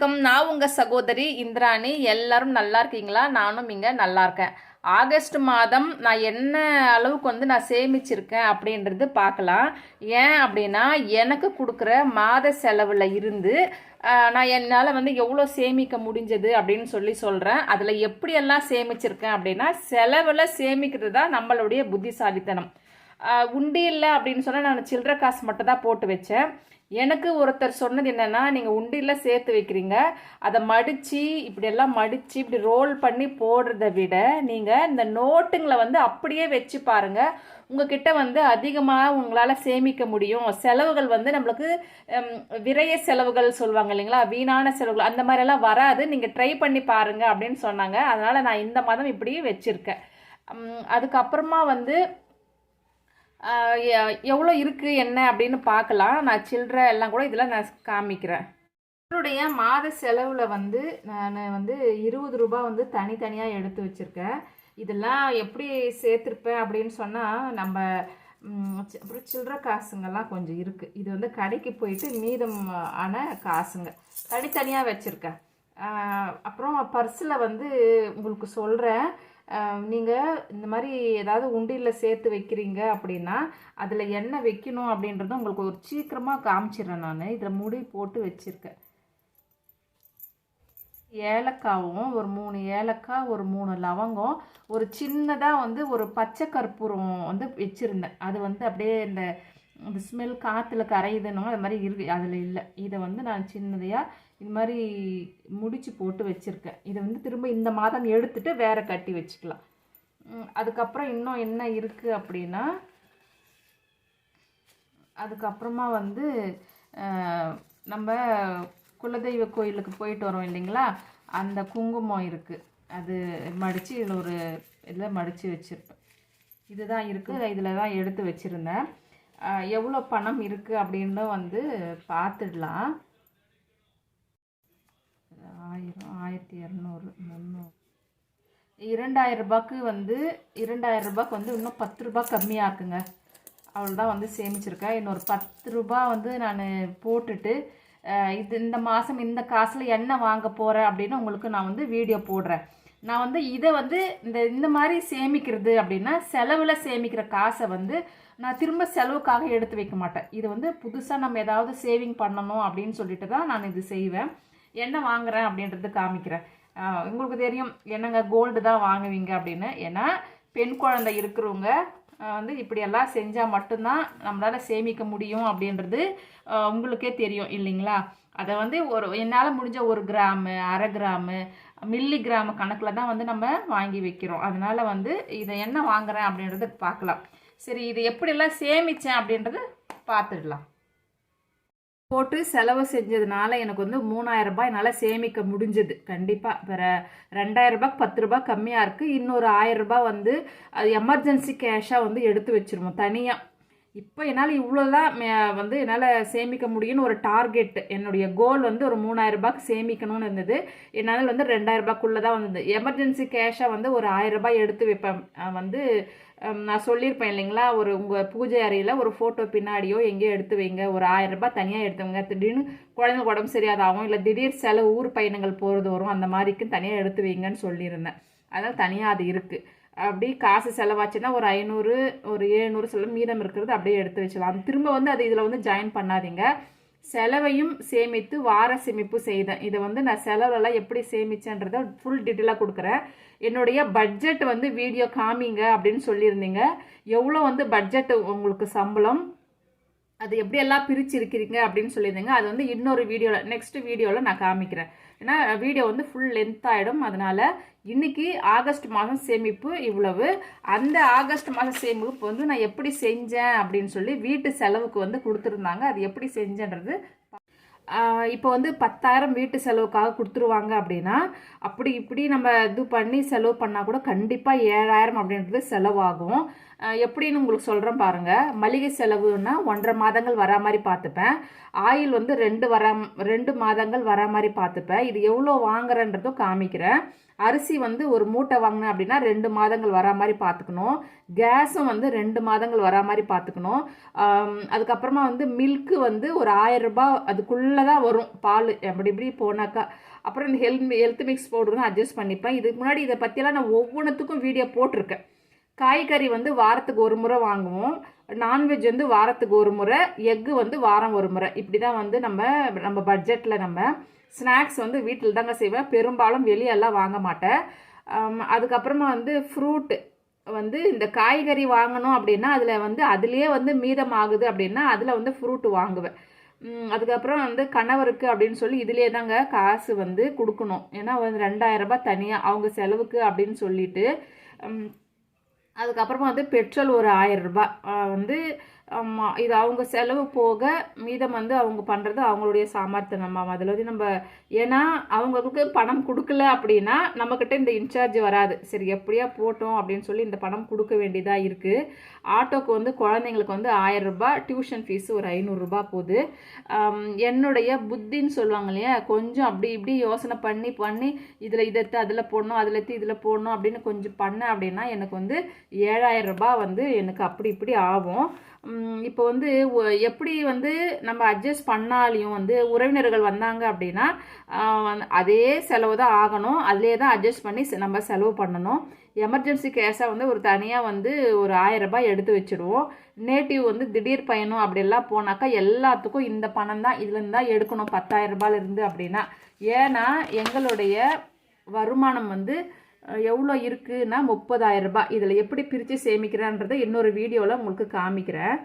வணக்கம். நான் உங்கள் சகோதரி இந்திராணி. எல்லாரும் நல்லா இருக்கீங்களா? நானும் இங்கே நல்லா இருக்கேன். ஆகஸ்ட் மாதம் நான் என்ன அளவுக்கு வந்து நான் சேமிச்சிருக்கேன் அப்படின்றது பார்க்கலாம். ஏன் அப்படின்னா எனக்கு கொடுக்குற மாத செலவில் இருந்து நான் என்னால் வந்து எவ்வளோ சேமிக்க முடிஞ்சது அப்படின்னு சொல்லி சொல்கிறேன் அதில் எப்படியெல்லாம் சேமிச்சிருக்கேன் அப்படின்னா செலவில் சேமிக்கிறது தான் நம்மளுடைய புத்திசாலித்தனம். உண்டி இல்லை அப்படின்னு சொன்னால் நான் சில்லற காசு மட்டும் தான் போட்டு வச்சேன். எனக்கு ஒருத்தர் சொன்னது என்னன்னா நீங்கள் உண்டியில் சேர்த்து வைக்கிறீங்க. அதை மடித்து இப்படியெல்லாம் மடித்து இப்படி ரோல் பண்ணி போடுறத விட நீங்கள் இந்த நோட்டுங்களை வந்து அப்படியே வச்சு பாருங்கள் உங்ககிட்ட வந்து அதிகமாக உங்களால் சேமிக்க முடியும். செலவுகள் வந்து நம்மளுக்கு விரைய செலவுகள் சொல்லுவாங்க இல்லைங்களா? வீணான செலவுகள். அந்த மாதிரியெல்லாம் வராது. நீங்கள் ட்ரை பண்ணி பாருங்க அப்படின்னு சொன்னாங்க. அதனால் நான் இந்த மாதம் இப்படியே வச்சுருக்கேன். அதுக்கப்புறமா வந்து எவ்வளோ இருக்குது என்ன அப்படின்னு பார்க்கலாம். நான் சில்லற எல்லாம் கூட இதில் நான் காமிக்கிறேன். என்னுடைய மாத செலவில் வந்து நான் வந்து இருபது ரூபாய் வந்து தனித்தனியாக எடுத்து வச்சுருக்கேன். இதெல்லாம் எப்படி சேர்த்துருப்பேன் அப்படின்னு சொன்னால் நம்ம அப்புறம் சில்லற காசுங்கெல்லாம் கொஞ்சம் இருக்குது இது வந்து கடைக்கு போயிட்டு மீதம் ஆன காசுங்க. தனித்தனியாக வச்சுருக்கேன். அப்புறம் பர்ஸில் வந்து உங்களுக்கு சொல்கிறேன் நீங்கள் இந்த மாதிரி ஏதாவது உண்டியில் சேர்த்து வைக்கிறீங்க அப்படின்னா அதில் என்ன வைக்கணும் அப்படின்றத உங்களுக்கு ஒரு சீக்கிரமாக காமிச்சிடுறேன் நான். இதில் முடி போட்டு வச்சுருக்கேன். ஏலக்காவும் ஒரு மூணு ஏலக்காய் ஒரு மூணு லவங்கம் ஒரு சின்னதாக வந்து ஒரு பச்சை கற்பூரம் வந்து வச்சுருந்தேன். அது வந்து அப்படியே இந்த இந்த ஸ்மெல் காற்றுல கரையுதுன்னு அது மாதிரி இருக்கு. அதில் இல்லை. இதை வந்து நான் சின்னதையாக இது மாதிரி முடிச்சு போட்டு வச்சுருக்கேன். இதை வந்து திரும்ப இந்த மாதம் எடுத்துட்டு வேறு கட்டி வச்சுக்கலாம். அதுக்கப்புறம் இன்னும் என்ன இருக்குது அப்படின்னா அதுக்கப்புறமா வந்து நம்ம குலதெய்வ கோயிலுக்கு போயிட்டு வரோம் இல்லைங்களா? அந்த குங்குமம் இருக்குது அது மடித்து இதில் ஒரு இதில் மடித்து வச்சுருப்பேன். இதுதான் இருக்குது இதில் தான் எடுத்து வச்சுருந்தேன். எவ்வளோ பணம் இருக்குது அப்படின்னு வந்து பார்த்துடலாம். ஆயிரம் ஆயிரத்தி இரநூறு முந்நூறு. இரண்டாயிரம் ரூபாய்க்கு வந்து இரண்டாயிரம் ரூபாய்க்கு வந்து இன்னும் பத்து ரூபாய் கம்மியாக இருக்குங்க. அவ்வளோதான் வந்து சேமிச்சிருக்கேன். இன்னொரு பத்து ரூபாய் வந்து நான் போட்டுட்டு இது இந்த மாதம் இந்த காசில் என்ன வாங்க போகிறேன் அப்படின்னு உங்களுக்கு நான் வந்து வீடியோ போடுறேன். நான் வந்து இதை வந்து இந்த இந்த மாதிரி சேமிக்கிறது அப்படின்னா செலவில் சேமிக்கிற காசை வந்து நான் திரும்ப செலவுக்காக எடுத்து வைக்க மாட்டேன். இது வந்து புதுசாக நம்ம ஏதாவது சேவிங் பண்ணணும் அப்படின்னு சொல்லிட்டு தான் நான் இது செய்வேன். என்ன வாங்குறேன் அப்படின்றது காமிக்கிறேன். உங்களுக்கு தெரியும் என்னங்க கோல்டு தான் வாங்குவீங்க அப்படின்னு. ஏன்னா பெண் குழந்தை இருக்கிறவங்க வந்து இப்படியெல்லாம் செஞ்சால் மட்டும்தான் நம்மளால் சேமிக்க முடியும் அப்படின்றது உங்களுக்கே தெரியும் இல்லைங்களா? அதை வந்து ஒரு என்னால் முடிஞ்ச ஒரு கிராமு அரை கிராமு மில்லி கிராம கணக்கில் தான் வந்து நம்ம வாங்கி வைக்கிறோம். அதனால் வந்து இதை என்ன வாங்குகிறேன் அப்படின்றத பார்க்கலாம். சரி இது எப்படியெல்லாம் சேமித்தேன் அப்படின்றத பார்த்துடலாம். போட்டு செலவு செஞ்சதுனால எனக்கு வந்து மூணாயிரம் ரூபாய் என்னால் சேமிக்க முடிஞ்சது. கண்டிப்பாக வேற ரெண்டாயிரம் ரூபாய்க்கு பத்து ரூபாய் கம்மியாக இருக்குது இன்னொரு ஆயிரம் ரூபாய் வந்து அது எமர்ஜென்சி கேஷாக வந்து எடுத்து வச்சிருவோம் தனியாக இப்போ என்னால் இவ்வளோதான் வந்து என்னால் சேமிக்க முடியும்னு ஒரு டார்கெட் என்னுடைய கோல் வந்து ஒரு மூணாயிரரூபாய்க்கு சேமிக்கணும்னு இருந்தது. என்னால் வந்து ரெண்டாயிரரூபாய்க்குள்ளே தான் வந்தது. எமர்ஜென்சி கேஷாக வந்து ஒரு ஆயிரம் ரூபாய் எடுத்து வைப்பேன். வந்து நான் சொல்லியிருப்பேன் இல்லைங்களா? ஒரு உங்கள் பூஜை அறையில் ஒரு ஃபோட்டோ பின்னாடியோ எங்கேயோ எடுத்து வைங்க. ஒரு ஆயிரரூபா தனியாக எடுத்துவங்க திடீர்னு குழந்தைங்க உடம்பு சரியாதாகும் இல்லை திடீர் செலவு ஊர் பயணங்கள் போகிறது வரும் அந்த மாதிரிக்கும் தனியாக எடுத்து வைங்கன்னு சொல்லியிருந்தேன். அதனால் தனியாக அது இருக்குது அப்படி காசு செலவாச்சுன்னா ஒரு ஐநூறு ஒரு ஏழ்நூறு செலவு மீதம் இருக்கிறது அப்படியே எடுத்து வச்சலாம் திரும்ப வந்து அது இதில் வந்து ஜாயின் பண்ணாதீங்க. செலவையும் சேமித்து வார சேமிப்பு செய்தேன் இதை வந்து நான் செலவெல்லாம் எப்படி சேமிச்சேன்றத ஃபுல் டீட்டெயிலாக கொடுக்குறேன். என்னுடைய பட்ஜெட் வந்து வீடியோ காமிங்க அப்படின்னு சொல்லியிருந்தீங்க. எவ்வளோ வந்து பட்ஜெட் உங்களுக்கு சம்பளம்? அது எப்படியெல்லாம் பிரிச்சிருக்கிறீங்க அப்படின்னு சொல்லியிருந்தீங்க. அது வந்து இன்னொரு வீடியோவில் நெக்ஸ்ட் வீடியோவில் நான் காமிக்கிறேன். ஏன்னா வீடியோ வந்து ஃபுல் லென்த் ஆகிடும் அதனால் இன்றைக்கி ஆகஸ்ட் மாதம் சேமிப்பு இவ்வளவு. அந்த ஆகஸ்ட் மாதம் சேமிப்பு வந்து நான் எப்படி செஞ்சேன் அப்படின்னு சொல்லி வீட்டு செலவுக்கு வந்து கொடுத்துருந்தாங்க. அது எப்படி செஞ்சேன்றது இப்போ வந்து பத்தாயிரம் வீட்டு செலவுக்காக கொடுத்துருவாங்க அப்படின்னா அப்படி இப்படி நம்ம இது பண்ணி செலவு பண்ணால் கூட கண்டிப்பாக ஏழாயிரம் அப்படின்றது செலவாகும். எப்படின்னு உங்களுக்கு சொல்கிறேன் பாருங்கள் மளிகை செலவுன்னா ஒன்றரை மாதங்கள் வரா மாதிரி பார்த்துப்பேன். ஆயில் வந்து ரெண்டு வர ரெண்டு மாதங்கள் வரா மாதிரி பார்த்துப்பேன். இது எவ்வளோ வாங்குறேன்றதும் காமிக்கிறேன். அரிசி வந்து ஒரு மூட்டை வாங்கினேன் அப்படின்னா ரெண்டு மாதங்கள் வரா மாதிரி பார்த்துக்கணும். கேஸும் வந்து ரெண்டு மாதங்கள் வரா மாதிரி பார்த்துக்கணும். அதுக்கப்புறமா வந்து மில்க்கு வந்து ஒரு ஆயிரம் ரூபாய் அதுக்குள்ளே தான் வரும். பால் அப்படி இப்படி போனாக்கா. அப்புறம் இந்த ஹெல்த் ஹெல்த் மிக்ஸ் பவுடரும் அட்ஜஸ்ட் பண்ணிப்பேன். இதுக்கு முன்னாடி இதை பற்றியெல்லாம் நான் ஒவ்வொன்றுத்துக்கும் வீடியோ போட்டிருக்கேன். காய்கறி வந்து வாரத்துக்கு ஒரு முறை வாங்குவோம். நான்வெஜ் வந்து வாரத்துக்கு ஒரு முறை எக்கு வந்து வாரம் ஒரு முறை. இப்படி தான் வந்து நம்ம நம்ம பட்ஜெட்டில் நம்ம ஸ்நாக்ஸ் வந்து வீட்டில் தாங்க செய்வேன். பெரும்பாலும் வெளியெல்லாம் வாங்க மாட்டேன். அதுக்கப்புறமா வந்து ஃப்ரூட்டு வந்து இந்த காய்கறி வாங்கணும் அப்படின்னா அதில் வந்து அதுலேயே வந்து மீதம் ஆகுது அப்படின்னா அதில் வந்து ஃப்ரூட்டு வாங்குவேன். அதுக்கப்புறம் வந்து கணவருக்கு அப்படின்னு சொல்லி இதுலேயே தாங்க காசு வந்து கொடுக்கணும். ஏன்னா வந்து ரெண்டாயிரம் ரூபாய் தனியாக அவங்க செலவுக்கு அப்படின்னு சொல்லிட்டு அதுக்கப்புறமா வந்து பெட்ரோல் ஒரு ஆயிரம் ரூபாய். வந்து ஆமாம் இது அவங்க செலவு போக மீதம் வந்து அவங்க பண்ணுறது அவங்களுடைய சாமர்த்தியம் நம்ம. அதில் வந்து நம்ம ஏன்னா அவங்களுக்கு பணம் கொடுக்கல அப்படின்னா நம்மக்கிட்ட இந்த இன்சார்ஜ் வராது. சரி எப்படியா போட்டோம் அப்படின்னு சொல்லி இந்த பணம் கொடுக்க வேண்டியதாக இருக்குது ஆட்டோக்கு வந்து குழந்தைங்களுக்கு வந்து ஆயிரம் டியூஷன் ஃபீஸு ஒரு ஐநூறுரூபா போகுது. என்னுடைய புத்தின்னு சொல்லுவாங்க இல்லையா? கொஞ்சம் அப்படி இப்படி யோசனை பண்ணி பண்ணி இதில் இதை எடுத்து அதில் போடணும் அதில் எடுத்து இதில் போடணும் அப்படின்னு கொஞ்சம் பண்ணேன் அப்படின்னா எனக்கு வந்து ஏழாயிரம் ரூபாய் வந்து எனக்கு அப்படி இப்படி ஆகும். இப்போ வந்து எப்படி வந்து நம்ம அட்ஜஸ்ட் பண்ணாலையும் வந்து உறவினர்கள் வந்தாங்க அப்படின்னா அதே செலவு தான் ஆகணும். அதிலே தான் அட்ஜஸ்ட் பண்ணி நம்ம செலவு பண்ணணும். எமர்ஜென்சி கேஸாக வந்து ஒரு தனியாக வந்து ஒரு ஆயிரம் ரூபாய் எடுத்து வச்சுடுவோம். நேட்டிவ் வந்து திடீர் பயணம் அப்படிலாம் போனாக்கா எல்லாத்துக்கும் இந்த பணம் தான் இதுலேருந்து தான் எடுக்கணும் பத்தாயிரம் ரூபாயில இருந்து அப்படின்னா. ஏன்னா எங்களுடைய வருமானம் வந்து எவ்வளோ இருக்குன்னா முப்பதாயிரம் ரூபாய். இதில் எப்படி பிரித்து சேமிக்கிறான்றதை இன்னொரு வீடியோவில் உங்களுக்கு காமிக்கிறேன்.